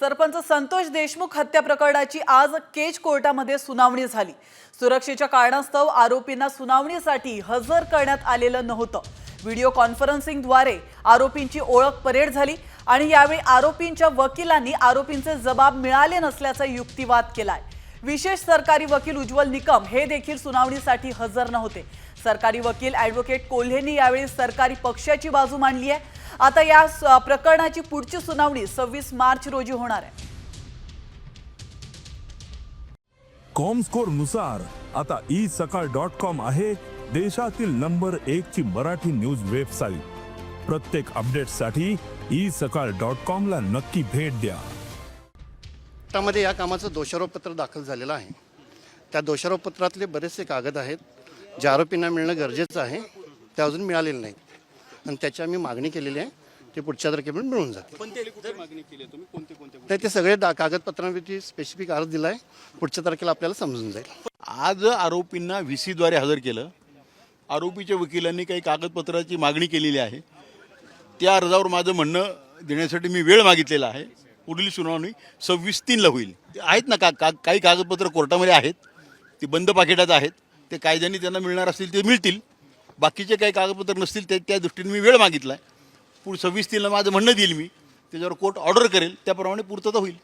सरपंच संतोष देशमुख हत्या प्रकरणाची आज केज कोर्टामध्ये सुनावणी झाली. सुरक्षेच्या कारणास्तव आरोपींना सुनावणीसाठी हजर करण्यात आलेलं नव्हतं. व्हिडिओ कॉन्फरन्सिंगद्वारे आरोपींची ओळख परेड झाली आणि यावेळी आरोपींच्या वकिलांनी आरोपींचे जबाब मिळाले नसल्याचा युक्तिवाद केलाय. विशेष सरकारी वकील उज्ज्वल निकम हे देखील सुनावणीसाठी हजर नव्हते. सरकारी वकील ॲडव्होकेट कोल्हेंनी यावेळी सरकारी पक्षाची बाजू मांडली आहे. आता या प्रकरणाची पुढची सुनावणी सव्वीस मार्च रोजी होणार आहे. कॉमस्कोरनुसार आता ई सकाळ डॉट कॉम आहे देशातील नंबर एक ची मराठी न्यूज वेबसाईट. प्रत्येक अपडेटसाठी ई सकाळ डॉट कॉम ला नक्की भेट द्या. कोर्टामध्ये या कामाचं दोषारोपपत्र दाखल झालेलं आहे. त्या दोषारोपपत्रातले बरेचसे कागद आहेत जे आरोपींना मिळणं गरजेचं आहे ते अजून मिळालेले नाहीत. आणि त्याची आम्ही मागणी केलेली आहे ते पुढच्या तारखेपर्यंत मिळून जाते. कोणते कुठे मागणी केली आहे तुम्ही? कोणते कोणते तर ते सगळे दा कागदपत्रांवरती स्पेसिफिक अर्ज दिला आहे पुढच्या तारखेला आपल्याला समजून जाईल. आज आरोपींना व्ही सीद्वारे हजर केलं. आरोपीच्या वकिलांनी काही कागदपत्राची मागणी केलेली आहे. त्या अर्जावर माझं म्हणणं देण्यासाठी मी वेळ मागितलेला आहे. पुढील सुनावणी सव्वीस तीनला होईल. ते आहेत ना का का काही कागदपत्र कोर्टामध्ये आहेत. ती बंद पाकिटात आहेत. ते कायद्याने त्यांना मिळणार असतील ते मिळतील. बाकीचे काही कागदपत्र नसतील ते त्या दृष्टीने मी वेळ मागितला आहे पुढे सव्वीस तीनला माझं म्हणणं देईल मी. त्याच्यावर कोर्ट ऑर्डर करेल. त्याप्रमाणे पूर्तता होईल.